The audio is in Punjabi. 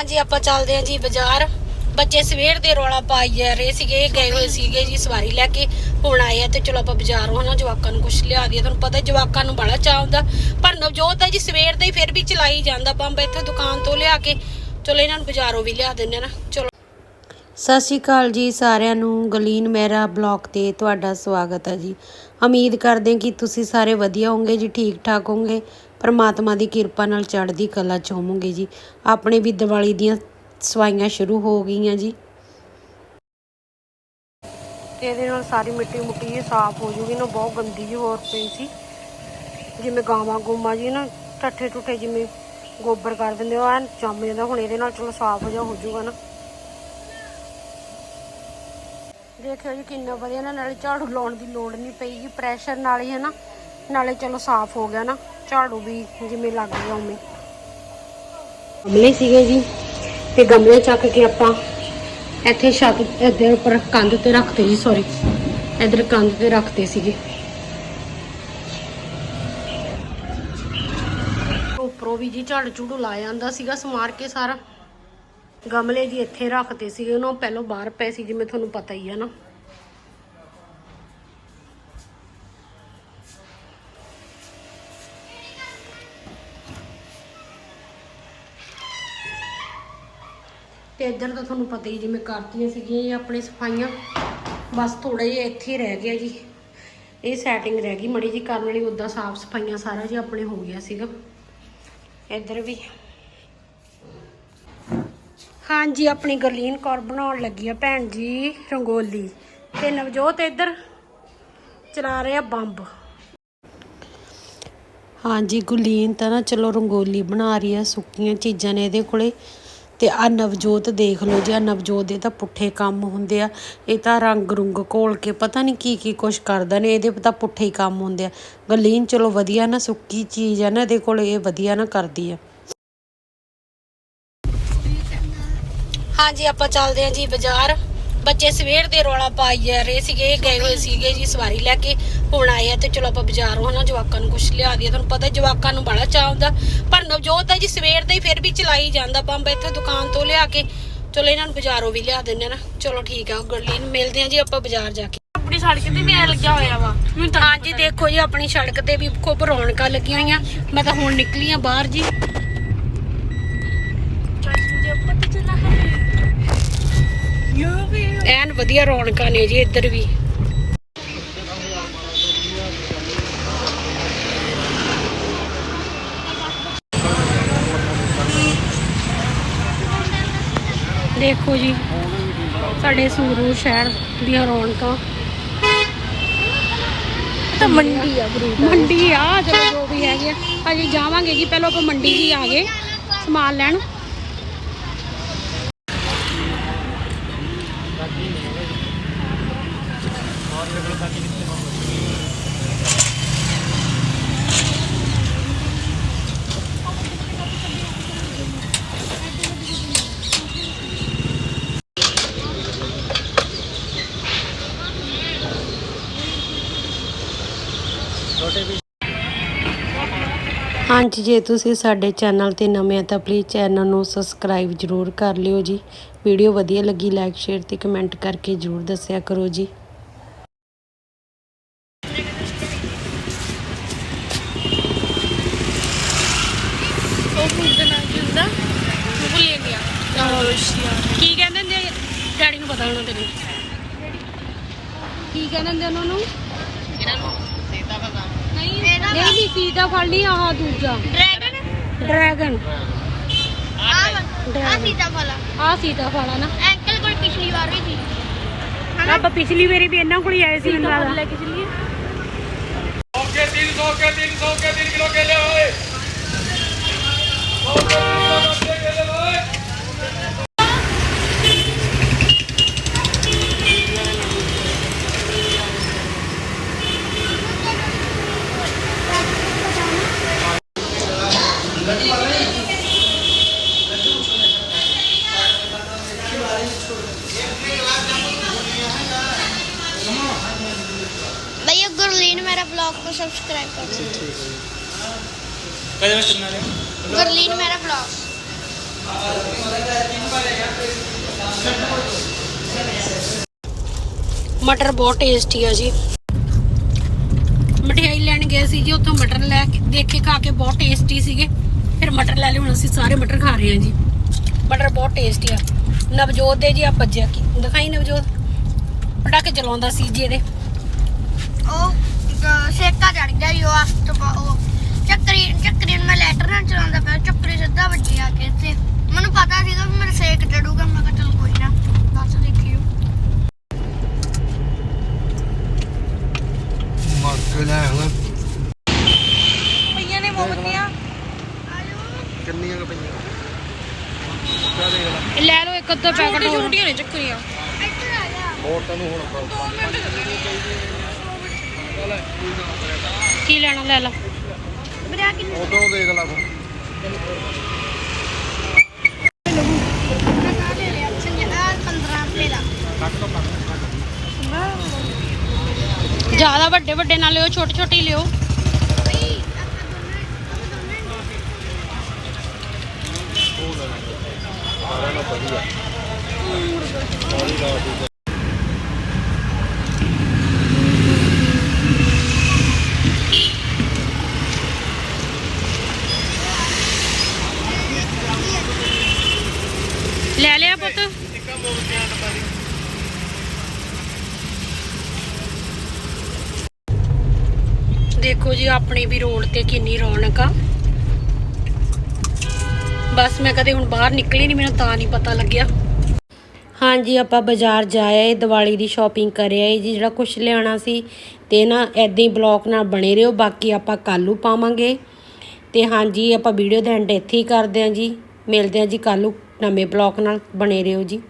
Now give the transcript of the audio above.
ਹਾਂਜੀ, ਆਪਾਂ ਚੱਲਦੇ ਹਾਂ ਜੀ ਬਾਜ਼ਾਰ। ਬੱਚੇ ਸਵੇਰ ਦੇ ਰੌਲਾ ਪਾਈ ਜਾ ਰਹੇ ਸੀਗੇ, ਗਏ ਹੋਏ ਸੀਗੇ ਜੀ ਸਵਾਰੀ ਲੈ ਕੇ। ਹੁਣ ਆਏ ਆ ਤੇ ਚਲੋ ਆਪਾਂ ਬਾਜ਼ਾਰੋਂ ਹਨਾ ਜਵਾਕਾਂ ਨੂੰ ਕੁਝ ਲਿਆ ਦਈਏ। ਤੁਹਾਨੂੰ ਪਤਾ ਜਵਾਕਾਂ ਨੂੰ ਬੜਾ ਚਾਅ ਹੁੰਦਾ। ਪਰ ਨਵਜੋਤ ਆ ਜੀ ਸਵੇਰ ਦੇ ਹੀ ਫਿਰ ਵੀ ਚਲਾਈ ਜਾਂਦਾ ਬੰਬ ਇੱਥੇ ਦੁਕਾਨ ਤੋਂ ਲਿਆ ਕੇ। ਚਲੋ ਇਹਨਾਂ ਨੂੰ ਬਾਜ਼ਾਰੋਂ ਵੀ ਲਿਆ ਦਿੰਦੇ ਨਾ। ਚਲੋ। ਸਤਿ ਸ਼੍ਰੀ ਅਕਾਲ ਜੀ ਸਾਰਿਆਂ ਨੂੰ। ਗਲੀਨ ਮਹਿਰਾ ਬਲੌਗ ਤੇ ਤੁਹਾਡਾ ਸਵਾਗਤ ਹੈ ਜੀ। ਉਮੀਦ ਕਰਦੇ ਹਾਂ ਕਿ ਤੁਸੀਂ ਸਾਰੇ ਵਧੀਆ ਹੋਵੋਗੇ ਜੀ ਠੀਕ ਠਾਕ ਹੋਵੋਗੇ। ਪਰਮਾਤਮਾ ਦੀ ਕਿਰਪਾ ਨਾਲ ਚੜ੍ਹਦੀ ਕਲਾ ਚ ਹੋਵੋਗੇ ਜੀ। ਆਪਣੇ ਵੀ ਦੀਵਾਲੀ ਦੀਆਂ ਸਵਾਈਆਂ ਸ਼ੁਰੂ ਹੋ ਗਈਆਂ ਜੀ। ਤੇ ਇਹਦੇ ਨਾਲ ਸਾਰੀ ਮਿੱਟੀ ਮੁੱਟੀ ਜੀ ਸਾਫ਼ ਹੋ ਜੂਗੀ ਨਾ, ਬਹੁਤ ਗੰਦੀ ਜਿਹੀ ਹੋਰ ਪਈ ਸੀ। ਜਿਵੇਂ ਗਾਵਾਂ ਗੁੰਮਾ ਜੀ ਨਾ, ਠੱਠੇ ਟੁੱਠੇ ਜਿਵੇਂ ਗੋਬਰ ਕਰ ਦਿੰਦੇ ਉਹ ਜੰਮ ਜਾਂਦਾ, ਹੁਣ ਇਹਦੇ ਨਾਲ ਚਲੋ ਸਾਫ਼ ਹੋ ਜਾ ਹੋ ਜੂਗਾ ਨਾ। ਦੇਖਿਓ ਜੀ ਕਿੰਨਾ ਵਧੀਆ ਨਾ, ਨਾਲੇ ਝਾੜੂ ਲਾਉਣ ਦੀ ਲੋੜ ਨਹੀਂ ਪਈ ਜੀ, ਪ੍ਰੈਸ਼ਰ ਨਾਲ ਹੀ ਹੈ ਨਾ, ਨਾਲੇ ਚਲੋ ਸਾਫ਼ ਹੋ ਗਿਆ ਨਾ। ਝਾੜੂ ਵੀ ਜਿਵੇਂ ਲੱਗ ਗਿਆ ਉਵੇਂ। ਗਮਲੇ ਸੀਗੇ ਜੀ ਤੇ ਗਮਲੇ ਚੱਕ ਕੇ ਆਪਾਂ ਇੱਥੇ ਛੱਤ ਇੱਧਰ ਉੱਪਰ ਕੰਧ ਤੇ ਰੱਖਤੇ ਜੀ ਸੌਰੀ ਇੱਧਰ ਕੰਧ ਤੇ ਰੱਖਤੇ ਸੀਗੇ। ਉੱਪਰੋਂ ਵੀ ਜੀ ਝਾੜ ਝੂੜੂ ਲਾ ਜਾਂਦਾ ਸੀਗਾ ਸਮਾਰ ਕੇ ਸਾਰਾ। ਗਮਲੇ ਜੀ ਇੱਥੇ ਰੱਖਤੇ ਸੀਗੇ ਉਹਨਾਂ ਪਹਿਲਾਂ ਬਾਹਰ ਪਏ ਸੀ ਜਿਵੇਂ ਤੁਹਾਨੂੰ ਪਤਾ ਹੀ ਆ ਨਾ। ਤੇ ਇੱਧਰ ਤਾਂ ਤੁਹਾਨੂੰ ਪਤਾ ਹੀ ਜਿਵੇਂ ਕਰਤੀਆਂ ਸੀਗੀਆਂ ਇਹ ਆਪਣੇ ਸਫਾਈਆਂ, ਬਸ ਥੋੜਾ ਜਿਹਾ ਇੱਥੇ ਰਹਿ ਗਿਆ ਜੀ। ਇਹ ਸੈਟਿੰਗ ਰਹਿ ਗਈ ਮੜੀ ਜੀ ਕਰਨ ਵਾਲੀ ਉਦਾਂ ਸਾਫ਼ ਸਫਾਈਆਂ ਸਾਰਾ ਜੀ ਆਪਣੇ ਹੋ ਗਿਆ ਸੀਗਾ। ਇੱਧਰ ਵੀ। ਹਾਂਜੀ, ਆਪਣੀ ਗਰਲੀਨ ਕੌਰ ਬਣਾਉਣ ਲੱਗੀ ਆ ਭੈਣ ਜੀ ਰੰਗੋਲੀ। ਤੇ ਨਵਜੋਤ ਇੱਧਰ ਚਲਾ ਰਿਹਾ ਬੰਬ। ਹਾਂਜੀ ਗੁਲੀਨ ਤਾਂ ਨਾ ਚਲੋ ਰੰਗੋਲੀ ਬਣਾ ਰਹੀ ਆ, ਸੁੱਕੀਆਂ ਚੀਜ਼ਾਂ ਨੇ ਇਹਦੇ ਕੋਲੇ। ਅਤੇ ਆਹ ਨਵਜੋਤ ਦੇਖ ਲਓ ਜੀ, ਆਹ ਨਵਜੋਤ ਦੇ ਤਾਂ ਪੁੱਠੇ ਕੰਮ ਹੁੰਦੇ ਆ। ਇਹ ਤਾਂ ਰੰਗ ਰੁੰਗ ਘੋਲ ਕੇ ਪਤਾ ਨਹੀਂ ਕੀ ਕੀ ਕੁਛ ਕਰਦਾ ਨੇ, ਇਹਦੇ ਤਾਂ ਪੁੱਠੇ ਹੀ ਕੰਮ ਹੁੰਦੇ ਆ। ਗਲੀਨ ਚਲੋ ਵਧੀਆ ਨਾ, ਸੁੱਕੀ ਚੀਜ਼ ਆ ਨਾ, ਇਹਦੇ ਕੋਲ ਇਹ ਵਧੀਆ ਨਾ ਕਰਦੀ ਆ। ਹਾਂਜੀ, ਆਪਾਂ ਚੱਲਦੇ ਹਾਂ ਜੀ ਬਾਜ਼ਾਰ। ਬੱਚੇ ਸਵੇਰ ਦੇ ਰੌਲਾ ਪਾਈ ਜਾ ਰਹੇ ਸੀਗੇ ਗਏ ਹੋਏ ਸੀਗੇ ਜੀ ਸਵਾਰੀ ਲੈ ਕੇ ਹੁਣ ਆਏ ਆ ਤੇ ਚਲੋ ਆਪਾਂ ਬਾਜ਼ਾਰੋਂ ਹਨਾ ਜਵਾਕਾਂ ਨੂੰ ਕੁਝ ਲਿਆ ਦਈਏ ਤੁਹਾਨੂੰ ਪਤਾ ਜਵਾਕਾਂ ਨੂੰ ਬੜਾ ਚਾਅ ਹੁੰਦਾ ਪਰ ਨਵਜੋਤ ਆ ਜੀ ਸਵੇਰ ਦੇ ਹੀ ਫਿਰ ਵੀ ਚਲਾਈ ਜਾਂਦਾ ਬੰਬ ਇੱਥੇ ਦੁਕਾਨ ਤੋਂ ਲਿਆ ਕੇ ਚਲੋ ਇਹਨਾਂ ਨੂੰ ਬਾਜ਼ਾਰੋਂ ਵੀ ਲਿਆ ਦਿੰਦੇ ਆ ਨਾ ਚਲੋ ਠੀਕ ਆ ਗਰਲੀ ਨੂੰ ਮਿਲਦੇ ਆ ਜੀ ਆਪਾਂ ਬਾਜ਼ਾਰ ਜਾ ਕੇ। ਆਪਣੀ ਸੜਕ ਤੇ ਵੀ ਐ ਲੱਗਿਆ ਹੋਇਆ ਵਾ ਮੈਨੂੰ ਤਾਂ ਹਾਂਜੀ ਦੇਖੋ ਜੀ ਆਪਣੀ ਸੜਕ ਤੇ ਵੀ ਖੂਬ ਰੌਣਕਾਂ ਲੱਗੀਆਂ ਹੋਈਆਂ ਮੈਂ ਤਾਂ ਹੁਣ ਨਿਕਲੀ ਆ ਬਾਹਰ ਜੀ ਚੋਇਸ ਮੁਝੇ ਪਤਾ ਚਲਾ ਹੈ ਯੋ ਵੀ ਐਨ ਵਧੀਆ ਰੌਣਕਾਂ ਨੇ ਜੀ ਇੱਧਰ ਵੀ। ਦੇਖੋ ਜੀ ਸਾਡੇ ਸੂਰੂ ਸ਼ਹਿਰ ਦੀਆਂ ਰੌਣਕਾਂ। ਤਾਂ ਮੰਡੀ ਆ ਬਰੂ ਮੰਡੀ ਆ ਚਲੋ ਜੋ ਵੀ ਹੈਗੀ ਆ। ਅਜੇ ਜਾਵਾਂਗੇ ਜੀ ਪਹਿਲਾਂ ਆਪਾਂ ਮੰਡੀ ਜੀ ਆ ਗਏ ਸਮਾਨ ਲੈਣ। 先に。周りが先に来てます。ਹਾਂਜੀ ਜੇ ਤੁਸੀਂ ਸਾਡੇ ਚੈਨਲ ਤੇ ਨਵੇਂ ਆ ਤਾਂ ਪਲੀਜ਼ ਚੈਨਲ ਨੂੰ ਸਬਸਕ੍ਰਾਈਬ ਜਰੂਰ ਕਰ ਲਿਓ ਜੀ। ਵੀਡੀਓ ਵਧੀਆ ਲੱਗੀ ਲਾਈਕ ਸ਼ੇਅਰ ਤੇ ਕਮੈਂਟ ਕਰਕੇ ਜਰੂਰ ਦੱਸਿਆ ਕਰੋ ਜੀ। ਕੀ ਕਹਿੰਦੇ ਨੇ ਡੈਡੀ ਨੂੰ ਪਤਾ ਹੋਣਾ ਤੇਰੇ ਕੀ ਕਹਿੰਦੇ ਨੇ ਉਹਨਾਂ ਨੂੰ? ਨਹੀਂ। ਨਹੀਂ ਨਹੀਂ ਸੀਦਾ ਫੜ ਲਈ ਆਹ ਦੂਜਾ। ਡਰੈਗਨ ਡਰੈਗਨ ਆ ਸੀਤਾ ਫਲਾ ਨਾ। ਅੰਕਲ ਕੋਲ ਪਿਛਲੀ ਵਾਰ ਵੀ ਸੀ। ਰੱਬ ਪਿਛਲੀ ਵਾਰੀ ਵੀ ਇਹਨਾਂ ਕੋਲ ਆਏ ਸੀ ਮੈਨੂੰ ਲੱਗਦਾ। ਕੇ ਚੱਲੀਏ। ਸੌ 300 ਕੇ 300 ਕੇ 3 ਕਿਲੋ ਕੇਲੇ ਹੋਏ ਸੌ मेरा ब्लॉग को सब्सक्राइब कर दीजिए गुरलीन मेरा ब्लॉग ਮਟਰ ਬਹੁਤ ਟੇਸਟੀ ਆ ਜੀ ਮਠਿਆਈ ਲੈਣ ਗਏ ਸੀ ਜੀ ਉੱਥੋਂ ਮਟਰ ਲੈ ਕੇ ਦੇਖੇ ਖਾ ਕੇ ਬਹੁਤ ਟੇਸਟੀ ਸੀਗੇ ਫਿਰ ਮਟਰ ਲੈ ਲਏ ਹੁਣ ਅਸੀਂ ਸਾਰੇ ਮਟਰ ਖਾ ਰਹੇ ਹਾਂ ਜੀ ਮਟਰ ਬਹੁਤ ਟੇਸਟੀ ਆ ਨਵਜੋਤ ਦੇ ਜੀ ਆ ਭੱਜਿਆ ਕੀ ਦਿਖਾਈ ਨਵਜੋਤ ਪਟਾਕੇ ਚਲਾਉਂਦਾ ਸੀ ਜੀ ਇਹਦੇ ਉਹ ਅਹ, ਸੇਕਾ ਚੜ ਗਿਆ ਜੀ ਉਹ ਅਸਤ ਉਹ ਚੱਕਰੀ ਚੱਕਰੀ ਨੂੰ ਮੈਂ ਲੈਟਰ ਨਾਲ ਚਲਾਉਂਦਾ ਪਿਆ ਚੱਕਰੀ ਸਿੱਧਾ ਵੱਜੀ ਆ ਕੇ ਇੱਥੇ। ਮੈਨੂੰ ਪਤਾ ਸੀਗਾ ਵੀ ਮੇਰਾ ਸੇਕ ਚੜੂਗਾ ਮੈਂ ਕਿਹਾ ਚਲ ਕੋਈ ਨਾ ਬਸ ਦੇਖਿਓ। ਮੱਗ ਲੈ ਹੁਣ। ਪਈਆਂ ਨੇ ਮੋਮਬੱਤੀਆਂ ਕਿੰਨੀਆਂ ਕੁ ਪਈਆਂ? ਲੈ। ਲਓ ਇੱਕ ਅੱਧਾ ਪੈਕਟ ਛੋਟੀ ਹੋਰ। ਛੋਟੀਆਂ ਨੇ ਚੱਕਰੀਆਂ। ਇੱਧਰ ਆ ਜਾ ਹੋਰ ਤੈਨੂੰ ਹੁਣ ਕੀ ਲੈਣਾ ਲੈ ਲਾ। ਵੀਰੇ ਆ ਕਿੰਨੇ ਉਦੋਂ ਦੇਖ ਲੈ ਤੂੰ। ਮੈਂ ਕਾ ਲੈ ਲਿਆ ਸੰਜਾ 15 ਰੁਪਏ ਦਾ ਜ਼ਿਆਦਾ ਵੱਡੇ ਵੱਡੇ ਨਾ ਲਿਓ ਛੋਟੇ ਛੋਟੇ ਹੀ ਲਿਓ। ਨਾਲ ਵਧੀਆ। ਲੈ ਲਿਆ ਪੁੱਤ ਦੇਖੋ ਜੀ ਆਪਣੇ ਵੀ ਰੋਡ ਤੇ ਕਿੰਨੀ ਰੌਣਕ ਆ। ਬਸ ਮੈਂ ਕਦੇ ਹੁਣ ਬਾਹਰ ਨਿਕਲੀ ਨਹੀਂ ਮੈਨੂੰ ਤਾਂ ਨਹੀਂ ਪਤਾ ਲੱਗਿਆ। ਹਾਂਜੀ, ਆਪਾਂ ਬਾਜ਼ਾਰ ਜਾ ਆਏ, ਦੀਵਾਲੀ ਦੀ ਸ਼ਾਪਿੰਗ ਕਰਿਆ ਆਏ ਜੀ, ਜਿਹੜਾ ਕੁਝ ਲਿਆਣਾ ਸੀ ਤੇ ਨਾ ਐਦਾਂ ਹੀ ਬਲੌਕ ਨਾਲ ਬਣੇ ਰਹੋ, ਬਾਕੀ ਆਪਾਂ ਕੱਲੂ ਪਾਵਾਂਗੇ। ਤੇ ਹਾਂਜੀ, ਆਪਾਂ ਵੀਡੀਓ ਦਾ ਐਂਡ ਇੱਥੇ ਹੀ ਕਰਦੇ ਹਾਂ ਜੀ। ਮਿਲਦੇ ਹਾਂ ਜੀ ਕੱਲੂ ਨਵੇਂ ਬਲੌਕ ਨਾਲ ਬਣੇ ਰਹੋ ਜੀ।